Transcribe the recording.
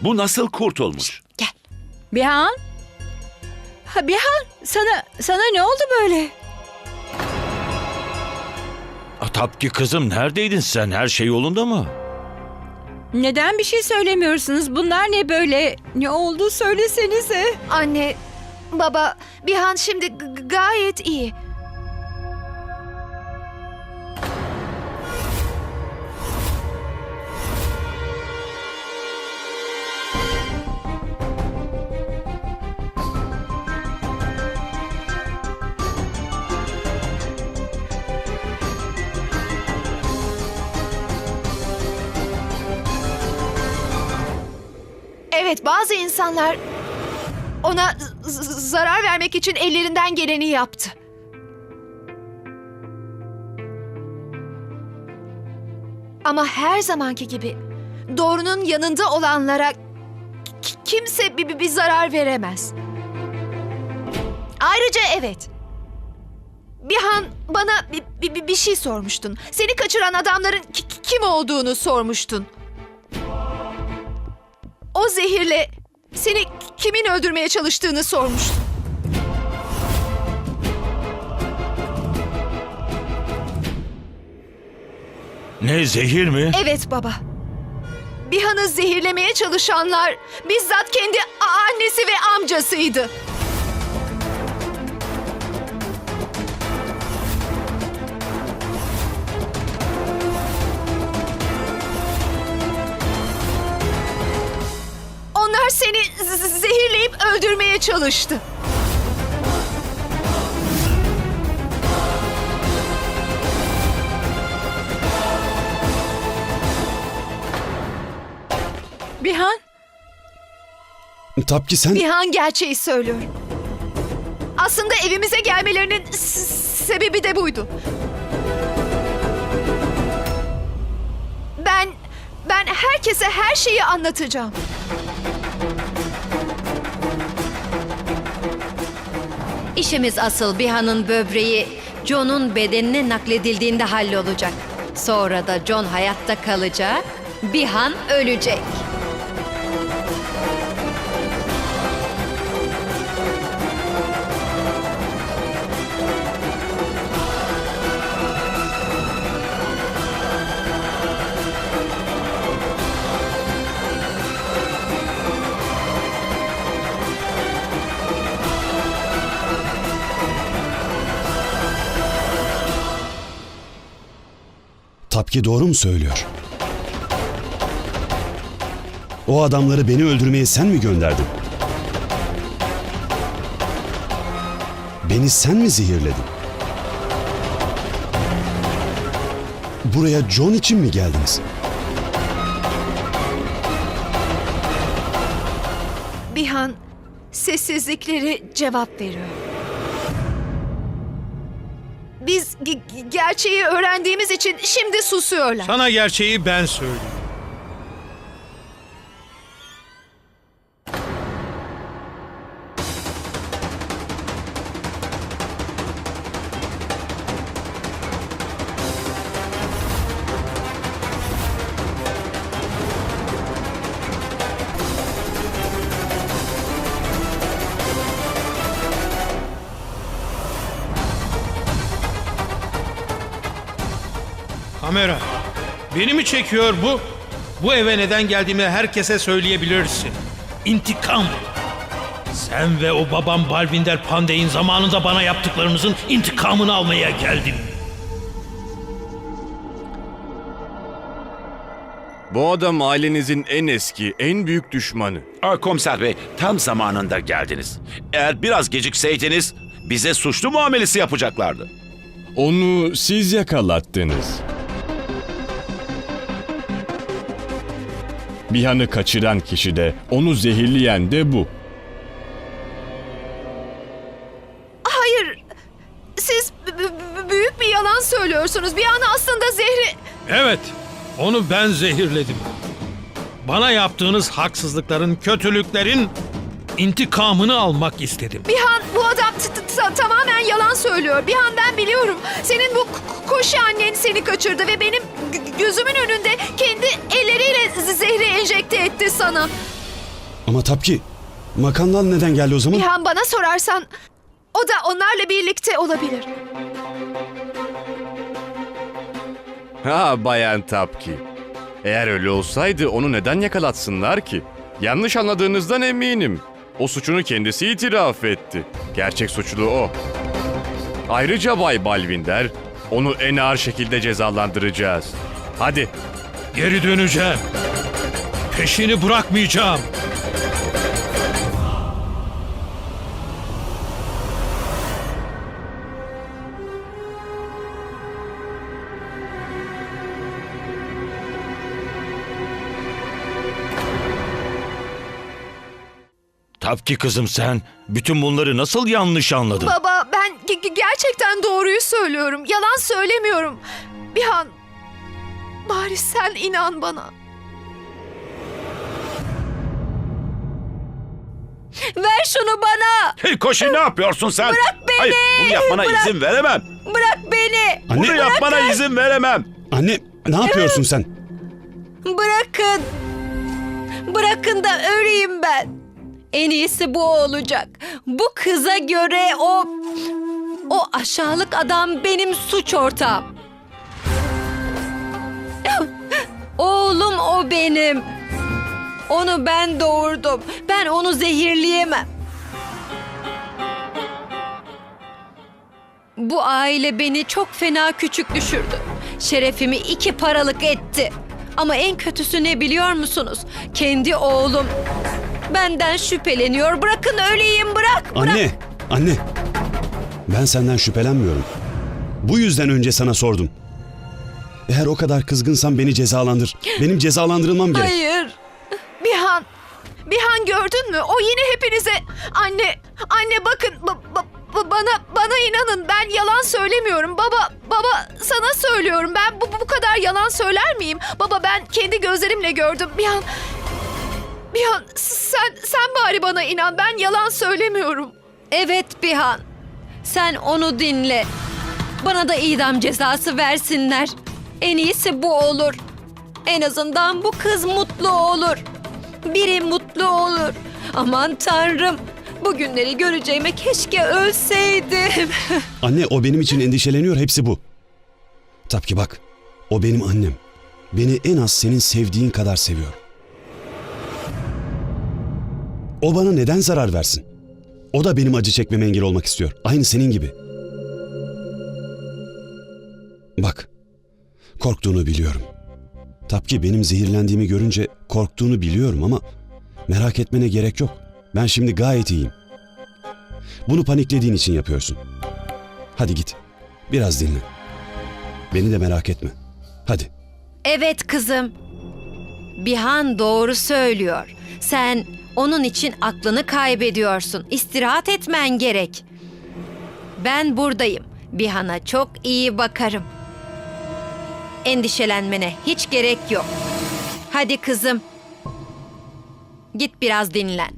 Bu nasıl kurtulmuş? Gel. Bihan? Ha Bihan sana sana ne oldu böyle? Tapki kızım neredeydin sen? Her şey yolunda mı? Neden bir şey söylemiyorsunuz? Bunlar ne böyle? Ne oldu söylesenize. Anne, baba, Bihan şimdi gayet iyi. Evet, bazı insanlar ona zarar vermek için ellerinden geleni yaptı. Ama her zamanki gibi doğrunun yanında olanlara kimse bir, bir, bir zarar veremez. Ayrıca evet. Bihan bana bir, bir, bir şey sormuştun. Seni kaçıran adamların ki- ki- kim olduğunu sormuştun. O zehirle seni kimin öldürmeye çalıştığını sormuştun. Ne zehir mi? Evet baba. Bihan'ı zehirlemeye çalışanlar bizzat kendi annesi ve amcasıydı. Onlar seni zehirleyip öldürmeye çalıştı. Bihan Tapki sen... Bihan gerçeği söylüyor. Aslında evimize gelmelerinin sebebi de buydu. Ben ben herkese her şeyi anlatacağım. İşimiz asıl Biha'nın böbreği John'un bedenine nakledildiğinde hallolacak. Sonra da John hayatta kalacak, Bihan ölecek. Tapki doğru mu söylüyor? O adamları beni öldürmeye sen mi gönderdin? Beni sen mi zehirledin? Buraya John için mi geldiniz? Bihan sessizlikleri cevap veriyor. Biz ge- ge- gerçeği öğrendiğimiz için şimdi susuyorlar. Sana gerçeği ben söyleyeyim. Kamera. Beni mi çekiyor bu? Bu eve neden geldiğimi herkese söyleyebilirsin. İntikam. Sen ve o babam Balvinder Pandey'in zamanında bana yaptıklarınızın intikamını almaya geldim. Bu adam ailenizin en eski, en büyük düşmanı. Aa, komiser bey tam zamanında geldiniz. Eğer biraz gecikseydiniz bize suçlu muamelesi yapacaklardı. Onu siz yakalattınız. Bihan'ı kaçıran kişi de, onu zehirleyen de bu. Hayır. Siz büyük bir yalan söylüyorsunuz. Bihan aslında zehri... Evet, onu ben zehirledim. Bana yaptığınız haksızlıkların, kötülüklerin intikamını almak istedim. Bihan bu adam t- t- t- tamamen yalan söylüyor. Bihan ben biliyorum. Senin bu k- koşu annen seni kaçırdı ve benim g- gözümün önünde sana. Ama Tapki, Makandal neden geldi o zaman? Bihan bana sorarsan o da onlarla birlikte olabilir. Ha Bayan Tapki. Eğer öyle olsaydı onu neden yakalatsınlar ki? Yanlış anladığınızdan eminim. O suçunu kendisi itiraf etti. Gerçek suçlu o. Ayrıca Bay Balvinder, onu en ağır şekilde cezalandıracağız. Hadi Geri döneceğim. Peşini bırakmayacağım. Tapki kızım sen bütün bunları nasıl yanlış anladın? Baba ben ge- ge- gerçekten doğruyu söylüyorum. Yalan söylemiyorum. Bihan bari sen inan bana. Ver şunu bana. Hey Koşi ne yapıyorsun sen? Bırak beni! Hayır bunu yapmana Bırak! izin veremem. Bırak beni. Anne, Bunu yapmana izin veremem. anne ne yapıyorsun sen? Bırakın. Bırakın da öleyim ben. En iyisi bu olacak. Bu kıza göre o... O aşağılık adam benim suç ortağım. Oğlum o benim. Onu ben doğurdum. Ben onu zehirleyemem. Bu aile beni çok fena küçük düşürdü. Şerefimi iki paralık etti. Ama en kötüsü ne biliyor musunuz? Kendi oğlum benden şüpheleniyor. Bırakın öleyim bırak. bırak. Anne, anne. Ben senden şüphelenmiyorum. Bu yüzden önce sana sordum. Eğer o kadar kızgınsan beni cezalandır. Benim cezalandırılmam gerek. Hayır. Gördün mü? O yine hepinize anne, anne bakın ba- ba- ba- bana bana inanın ben yalan söylemiyorum. Baba, baba sana söylüyorum. Ben bu bu kadar yalan söyler miyim? Baba ben kendi gözlerimle gördüm. Bihan, Bihan sen sen bari bana inan. Ben yalan söylemiyorum. Evet Bihan. Sen onu dinle. Bana da idam cezası versinler. En iyisi bu olur. En azından bu kız mutlu olur. Biri mutlu olur. Aman tanrım. Bu günleri göreceğime keşke ölseydim. Anne o benim için endişeleniyor hepsi bu. Tabii ki bak. O benim annem. Beni en az senin sevdiğin kadar seviyor. O bana neden zarar versin? O da benim acı çekmeme engel olmak istiyor. Aynı senin gibi. Bak. Korktuğunu biliyorum. Tapki benim zehirlendiğimi görünce korktuğunu biliyorum ama merak etmene gerek yok. Ben şimdi gayet iyiyim. Bunu paniklediğin için yapıyorsun. Hadi git. Biraz dinle. Beni de merak etme. Hadi. Evet kızım. Bihan doğru söylüyor. Sen onun için aklını kaybediyorsun. İstirahat etmen gerek. Ben buradayım. Bihan'a çok iyi bakarım. Endişelenmene hiç gerek yok. Hadi kızım. Git biraz dinlen.